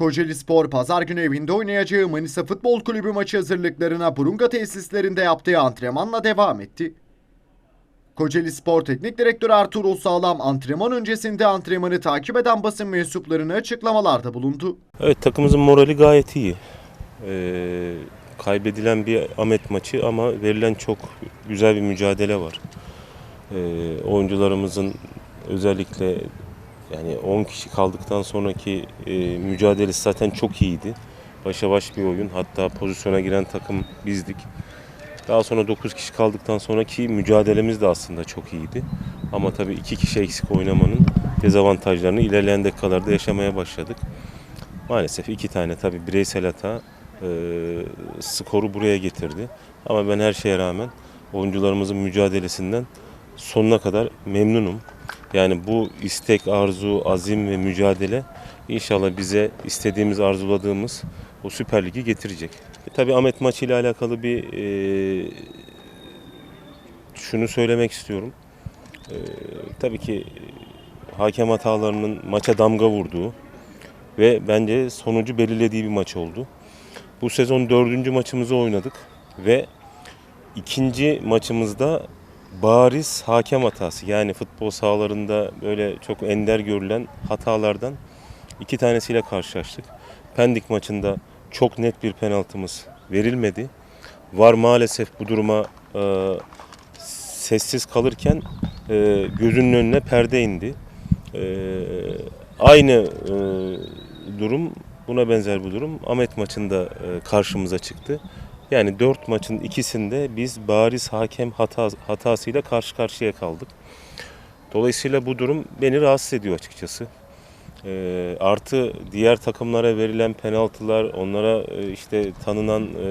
Kocaeli Spor pazar günü evinde oynayacağı Manisa Futbol Kulübü maçı hazırlıklarına Burunga tesislerinde yaptığı antrenmanla devam etti. Kocaeli Spor Teknik Direktörü Ertuğrul Sağlam antrenman öncesinde antrenmanı takip eden basın mensuplarına açıklamalarda bulundu. Evet takımımızın morali gayet iyi. Ee, kaybedilen bir Ahmet maçı ama verilen çok güzel bir mücadele var. Ee, oyuncularımızın özellikle yani 10 kişi kaldıktan sonraki e, mücadelesi zaten çok iyiydi. Başa baş bir oyun. Hatta pozisyona giren takım bizdik. Daha sonra 9 kişi kaldıktan sonraki mücadelemiz de aslında çok iyiydi. Ama tabii iki kişi eksik oynamanın dezavantajlarını ilerleyen dakikalarda yaşamaya başladık. Maalesef iki tane tabii bireysel hata e, skoru buraya getirdi. Ama ben her şeye rağmen oyuncularımızın mücadelesinden sonuna kadar memnunum. Yani bu istek, arzu, azim ve mücadele inşallah bize istediğimiz, arzuladığımız o Süper Ligi getirecek. E, tabii Ahmet maçı ile alakalı bir e, şunu söylemek istiyorum. E, tabii ki hakem hatalarının maça damga vurduğu, ve bence sonucu belirlediği bir maç oldu. Bu sezon dördüncü maçımızı oynadık ve ikinci maçımızda bariz hakem hatası yani futbol sahalarında böyle çok ender görülen hatalardan iki tanesiyle karşılaştık. Pendik maçında çok net bir penaltımız verilmedi. Var maalesef bu duruma e, sessiz kalırken e, gözünün önüne perde indi. E, aynı e, durum buna benzer bir durum Ahmet maçında e, karşımıza çıktı. Yani dört maçın ikisinde biz bariz hakem hata, hatasıyla karşı karşıya kaldık. Dolayısıyla bu durum beni rahatsız ediyor açıkçası. E, artı diğer takımlara verilen penaltılar, onlara e, işte tanınan e,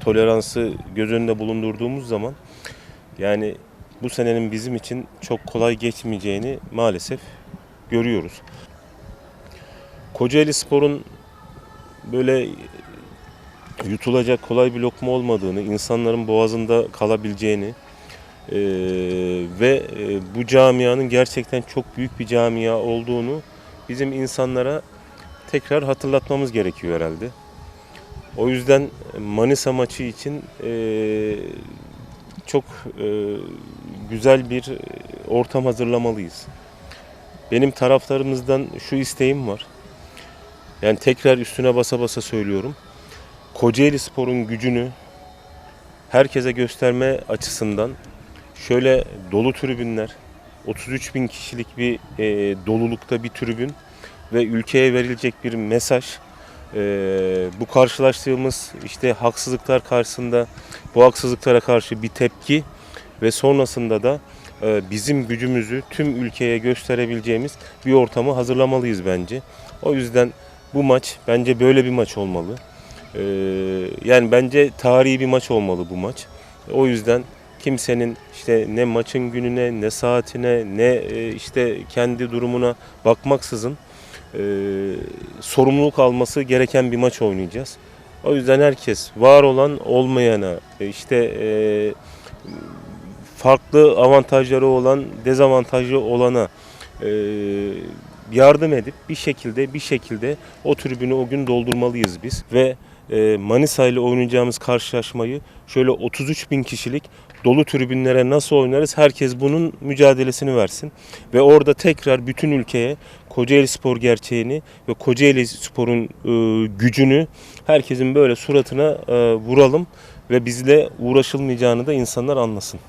toleransı göz önünde bulundurduğumuz zaman yani bu senenin bizim için çok kolay geçmeyeceğini maalesef görüyoruz. Kocaeli Spor'un böyle yutulacak kolay bir lokma olmadığını, insanların boğazında kalabileceğini eee, ve e, bu camianın gerçekten çok büyük bir camia olduğunu bizim insanlara tekrar hatırlatmamız gerekiyor herhalde. O yüzden Manisa maçı için eee, çok eee, güzel bir ortam hazırlamalıyız. Benim taraflarımızdan şu isteğim var. Yani tekrar üstüne basa basa söylüyorum. Kocaeli Spor'un gücünü herkese gösterme açısından şöyle dolu tribünler, 33 bin kişilik bir e, dolulukta bir tribün ve ülkeye verilecek bir mesaj. E, bu karşılaştığımız işte haksızlıklar karşısında bu haksızlıklara karşı bir tepki ve sonrasında da e, bizim gücümüzü tüm ülkeye gösterebileceğimiz bir ortamı hazırlamalıyız bence. O yüzden bu maç bence böyle bir maç olmalı. Ee, yani bence tarihi bir maç olmalı bu maç. O yüzden kimsenin işte ne maçın gününe ne saatine ne e, işte kendi durumuna bakmaksızın e, sorumluluk alması gereken bir maç oynayacağız. O yüzden herkes var olan olmayana e, işte e, farklı avantajları olan dezavantajlı olana e, yardım edip bir şekilde bir şekilde o tribünü o gün doldurmalıyız biz ve Manisa ile oynayacağımız karşılaşmayı şöyle 33 bin kişilik dolu tribünlere nasıl oynarız herkes bunun mücadelesini versin ve orada tekrar bütün ülkeye Kocaeli Spor gerçeğini ve Kocaeli Spor'un e, gücünü herkesin böyle suratına e, vuralım ve bizle uğraşılmayacağını da insanlar anlasın.